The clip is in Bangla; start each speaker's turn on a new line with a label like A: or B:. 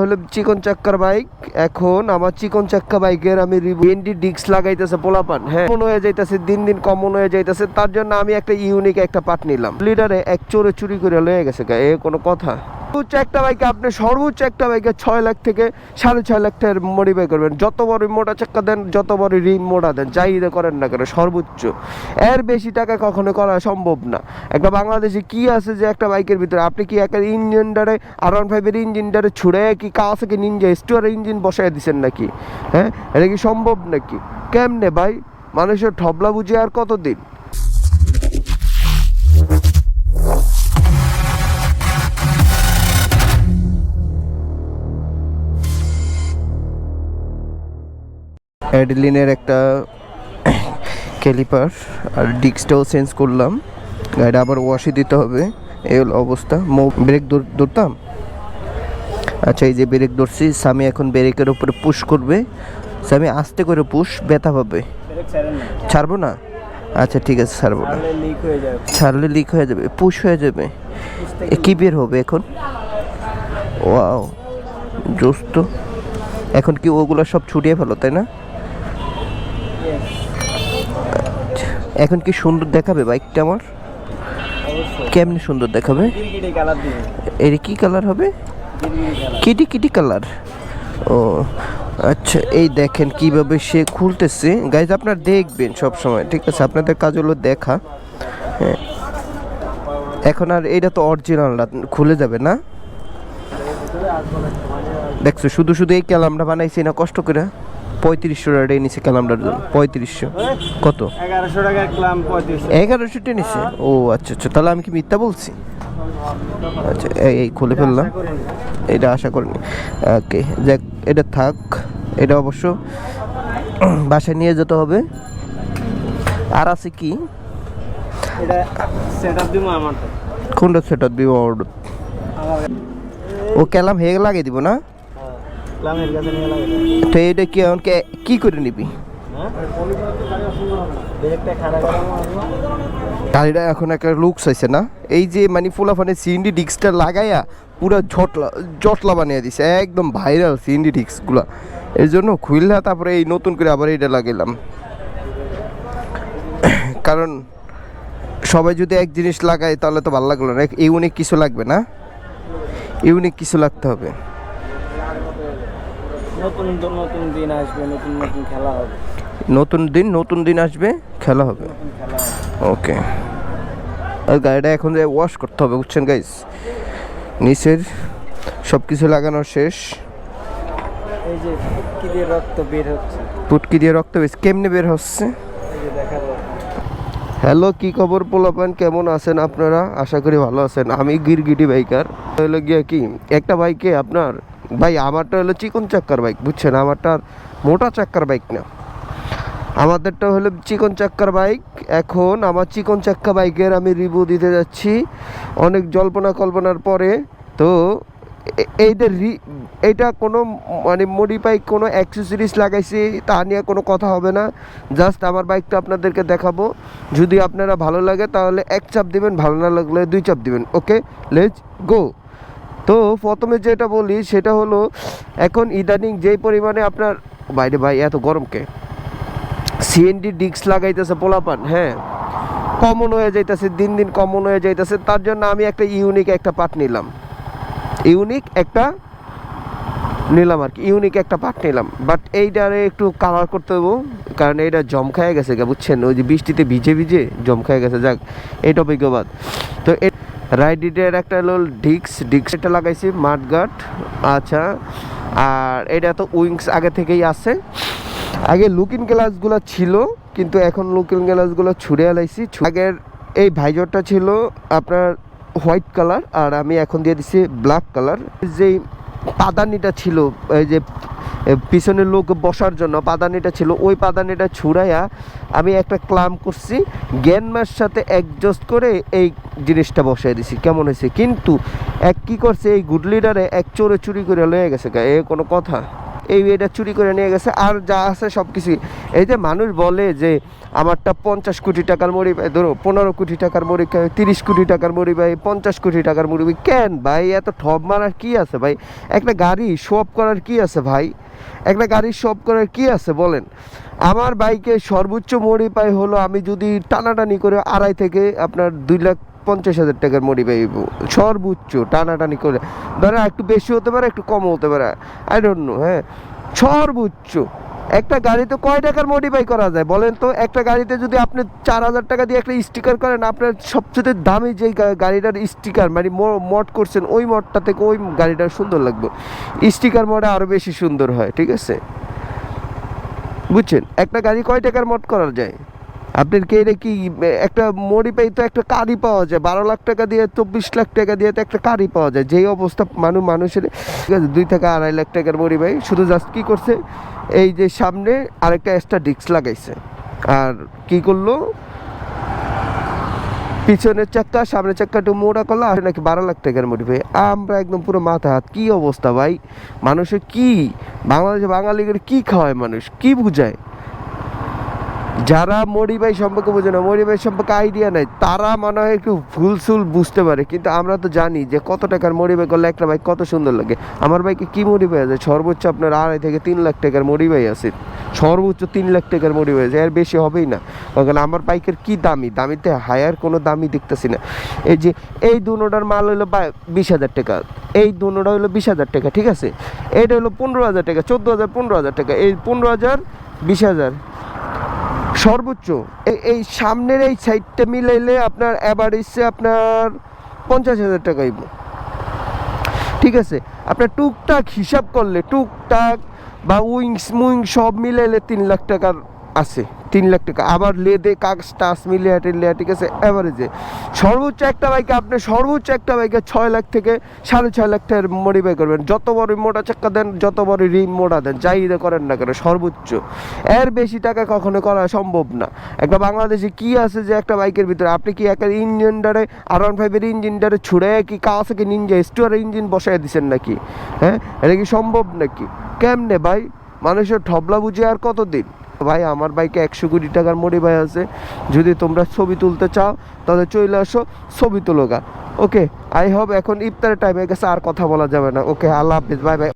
A: হলো চিকন চাক্কার বাইক। এখন আমার চিকন চাক্কা বাইকের আমি এনডি ডিস্ক লাগাইতেছে পোলাপান হ্যাঁ। কমন হয়ে যাইতেছে, দিন দিন কমন হয়ে যাইতেছে। তার জন্য আমি একটা ইউনিক একটা পার্ট নিলাম। লিডারে এক চোরে চুরি করে লয়ে গেছে এ কোনো কথা। সর্বোচ্চ একটা বাইকে আপনি, সর্বোচ্চ একটা বাইকে ছয় লাখ থেকে সাড়ে ছয় লাখ টাকার মডিফাই করবেন। যত বড় মোটা চাক্কা দেন, যত বড় রিম মোটা দেন যাই করেন না কেন, সর্বোচ্চ। এর বেশি টাকা কখনো করা সম্ভব না। একটা বাংলাদেশে কি আছে যে একটা বাইকের ভিতরে? আপনি কি একটা ইঞ্জিনটারে আর ওয়ান ফাইভের ইঞ্জিনটারে ছুড়ে কি কাওয়াসাকি নিনজা স্টোয়ার ইঞ্জিন বসায় দিছেন নাকি? হ্যাঁ? এটা কি সম্ভব নাকি? কেমনে ভাই? মানুষের ঠবলা বুঝে আর কতদিন? অ্যাডলিনের একটা ক্যালিপার আর ডিস্কটাও চেঞ্জ করলাম। গাড়িটা আবার ওয়াশে দিতে হবে। এই অবস্থা। মো ব্রেক ধরতাম? আচ্ছা এই যে ব্রেক ধরছি স্বামী এখন ব্রেকের উপরে পুশ করবে। স্বামী আস্তে করে পুশ ব্যথা পাবে। ছাড়বো না? আচ্ছা ঠিক আছে ছাড়বো না। ছাড়লে লিক হয়ে যাবে। পুশ হয়ে যাবে কি বের হবে এখন? ওয়াও জোস তো। এখন কি ওগুলো সব ছুটিয়ে ফেলো তাই না? আচ্ছা, এখন কি সুন্দর দেখাবে বাইকটা আমার? কেমনি সুন্দর দেখাবে? এর কি কালার হবে? Kitty Kitty colour? ও আচ্ছা এই দেখেন কীভাবে সে খুলতেছে। গাইজ আপনার দেখবেন সব সময় ঠিক আছে? আপনাদের কাজ হলো দেখা। হ্যাঁ। এখন আর এটা তো অরিজিনাল খুলে যাবে না? দেখছ শুধু শুধু এই ক্যালামটা বানাইছি না কষ্ট করে। পঁয়ত্রিশশো টাকা নিছে ক্যালামটার জন্য পঁয়ত্রিশশো। কত?
B: এগারোশো টাকা
A: এগারোশো টা নিছে ও আচ্ছা আচ্ছা তাহলে আমি কি মিথ্যা বলছি? আচ্ছা এই খুলে ফেললাম। এটা আশা করিনি। ওকে যাক এটা থাক। এটা অবশ্য বাসায় নিয়ে যেতে হবে। আর আছে কি?
B: এটা সেট আপ দিব আমার
A: কোনটা ও কেলাম হেগ লাগিয়ে দিব না?
B: লাগে
A: তো এটা কি কে- করে নিবি?
B: হ্যাঁ
A: গাড়িটা এখন একটা লুকস হয়েছে না? এই যে মানে ফুলাফানে সিএনডি ডিস্কটা লাগাইয়া পুরো ঝটলা জটলা বানিয়ে দিছে, একদম ভাইরাল সিএনডি ডিস্কগুলো এর জন্য খুললা তারপরে এই নতুন করে আবার এটা লাগাইলাম। কারণ সবাই যদি এক জিনিস লাগায় তাহলে তো ভালো লাগল না। ইউনিক কিছু লাগবে না। ইউনিক কিছু লাগতে হবে।
B: নতুন দিন আসবে, নতুন নতুন খেলা হবে।
A: নতুন দিন নতুন দিন আসবে খেলা হবে। ওকে আর গাড়িটা এখন যে ওয়াশ করতে হবে বুঝছেন গাইস নিচের সব কিছু লাগানো শেষ।
B: এই যে রক্ত বের হচ্ছে।
A: পুটকি দিয়ে রক্ত বেশ কেমনে বের হচ্ছে? হ্যালো কি খবর পোলাপান? কেমন আছেন আপনারা? আশা করি ভালো আছেন। আমি গিরগিটি বাইকার। হলো গিয়ে কি? একটা বাইকে আপনার ভাই আমারটা হলো চিকন চাক্কার বাইক বুঝছেন? আমারটা মোটা চাক্কার বাইক না। আমাদেরটা হলো চিকন চাক্কার বাইক। এখন আমার চিকন চাক্কা বাইকের আমি রিভিউ দিতে যাচ্ছি। অনেক জল্পনা কল্পনার পরে। তো এইটা রি, এইটা কোনো মানে মডিফাই কোনো অ্যাক্সেসরিজ লাগাইছি, তা নিয়ে কোনো কথা হবে না। জাস্ট আমার বাইকটা আপনাদেরকে দেখাবো। যদি আপনারা ভালো লাগে তাহলে এক চাপ দিবেন, ভালো না লাগলে দুই চাপ দিবেন। ওকে লেজ গো তো প্রথমে যেটা বলি, সেটা হলো, এখন ইদানিং যেই পরিমাণে আপনার, বাইরে ভাই, এত গরমকে সিএনডি ডিস্ক লাগাইতেছে পোলাপান হ্যাঁ। কমন হয়ে যাইতেছে, দিন দিন কমন হয়ে যাইতেছে। তার জন্য আমি একটা ইউনিক একটা পার্ট নিলাম। ইউনিক একটা নিলাম আর কি ইউনিক একটা পার্ট নিলাম। বাট এইটারে একটু কালার করতে হব কারণ এইটা জম খায় গেছে গা, বুঝছেন? ওই যে বৃষ্টিতে ভিজে ভিজে জম খায় গেছে, যাক এই টপিক বাদ তো রাইডিটের একটা হলো ডিক্স ডিক্স এটা লাগাইছি মাঠগাট আচ্ছা। আর এটা তো উইংস আগে থেকেই আছে। আগে লুকিং গ্লাসগুলো ছিল, কিন্তু এখন লুকিং গ্লাসগুলো ছুড়ে আলাইছি। আগের এই ভাইজরটা ছিল আপনার হোয়াইট কালার আর আমি এখন দিয়ে দিচ্ছি ব্ল্যাক কালার যেই পাদানিটা ছিল, এই যে পিছনের লোক বসার জন্য পাদানিটা ছিল, ওই পাদানিটা ছুড়াইয়া আমি একটা ক্লাম করছি গ্যানমার সাথে অ্যাডজাস্ট করে এই জিনিসটা বসাই দিছি। কেমন হয়েছে? কিন্তু এক কি করছে, এই গুড লিডারে এক চোরে চুরি করে লয়ে গেছে এ কোনো কথা? এই এটা চুরি করে নিয়ে গেছে, আর যা আছে সব কিছুই এই যে মানুষ বলে যে আমারটা পঞ্চাশ কোটি টাকার মরি ভাই ধরো পনেরো কোটি টাকার মরি তিরিশ কোটি টাকার মরি ভাই পঞ্চাশ কোটি টাকার মরি ভাই কেন ভাই? এত ঠপ মারার কী আছে ভাই? একটা গাড়ি শপ করার কি আছে ভাই? একটা গাড়ির শপ করার কি আছে বলেন? আমার বাইকে সর্বোচ্চ মরি পাই হলো আমি যদি টানাটানি করে আড়াই থেকে আপনার দুই লাখ পঞ্চাশ হাজার টাকার মরি পাইব। সর্বোচ্চ টানাটানি করে। ধরো একটু বেশি হতে পারে, একটু কম হতে পারে। আই ডোন্ট নো হ্যাঁ। সর্বোচ্চ। একটা গাড়িতে কয় টাকার মডিফাই করা যায় বলেন তো? একটা গাড়িতে যদি আপনি চার হাজার টাকা দিয়ে একটা স্টিকার করেন, আপনার সবচেয়ে দামি যে গাড়িটার স্টিকার মানে মড করছেন, ওই মডটা থেকে ওই গাড়িটা সুন্দর লাগবে। স্টিকার মডে আরও বেশি সুন্দর হয়, ঠিক আছে? বুঝছেন? একটা গাড়ি কয় টাকার মড করা যায়? আপনার কি এটা কি, একটা মডিফাই তো একটা কারি পাওয়া যায়, বারো লাখ টাকা দিয়ে, চব্বিশ লাখ টাকা দিয়ে তো একটা কারি পাওয়া যায়। যেই অবস্থা মানুষ মানুষের, ঠিক আছে, দুই থেকে আড়াই লাখ টাকার মডিফাই শুধু জাস্ট কী করছে, এই যে সামনে আরেকটা এক্সট্রা ডিস্ক লাগাইছে। আর কি করল? পিছনের চাক্কা, সামনের চাক্কা একটু মোড়া করল, আর নাকি বারো লাখ টাকার মডিফাই আমরা একদম পুরো মাথা হাত, কী অবস্থা ভাই? মানুষের কি, বাংলাদেশে বাঙালিদের কি খাওয়ায় মানুষ? কি বুঝায়? যারা মরিবাই সম্পর্কে বোঝে না মরিবাই সম্পর্কে আইডিয়া নেই, তারা মনে হয় একটু ভুলসুল বুঝতে পারে। কিন্তু আমরা তো জানি যে কত টাকার মরিবাই করলে একটা বাইক কত সুন্দর লাগে। আমার বাইকে কি মরিবাই আছে? সর্বোচ্চ আপনার আড়াই থেকে তিন লাখ টাকার মরিবাই আছে। সর্বোচ্চ তিন লাখ টাকার মরিবাই আছে, এর বেশি হবেই না। কারণ আমার বাইকের কি দামি? দামিতে হায়ার কোনো দামি দেখতেছি না। এই যে, এই দুনোটার মাল হলো বিশ হাজার টাকা, এই দুনোটা হলো বিশ হাজার টাকা, ঠিক আছে? এটা হলো পনেরো হাজার টাকা, চোদ্দ হাজার, পনেরো হাজার টাকা, এই পনেরো হাজার, বিশ হাজার সর্বোচ্চ এই- সামনের এই সাইডটা মিলাইলে আপনার অ্যাভারেজে আপনার পঞ্চাশ হাজার টাকা আইব ঠিক আছে? আপনার টুকটাক হিসাব করলে, টুকটাক বা উইংস মুইং সব মিলাইলে তিন লাখ টাকার আছে, তিন লাখ টাকা। আবার লেদে কাজ টাস মিলিয়ে টিলিয়া ঠিক আছে? অ্যাভারেজে সর্বোচ্চ একটা বাইকে আপনি, সর্বোচ্চ একটা বাইকে ছয় লাখ থেকে সাড়ে ছয় লাখ টাকার মডিফাই করবেন। যত বড় মোটা চাক্কা দেন, যত বড় রিম মোটা দেন, যাই করেন না কেন, সর্বোচ্চ। এর বেশি টাকা কখনো করা সম্ভব না। একটা বাংলাদেশে কি আছে যে একটা বাইকের ভিতরে? আপনি কি একটা ইঞ্জিনটারে আর ওয়ান ফাইভের ইঞ্জিনটারে ছুড়ে কি কাওয়াসাকি নিনজা স্টুয়ার ইঞ্জিন বসায় দিচ্ছেন নাকি? হ্যাঁ? এটা কি সম্ভব নাকি? কেমনে ভাই? মানুষের ঠবলা বুঝে আর কতদিন? ভাই, আমার বাইকে একশো কোটি টাকার মডিফাই আছে। যদি তোমরা ছবি তুলতে চাও, তাহলে চলে আসো ছবি তুলোগা। ওকে আই হোপ এখন ইফতারের টাইমে গেছে, আর কথা বলা যাবে না। ওকে আল্লাহ হাফিজ বাই বাই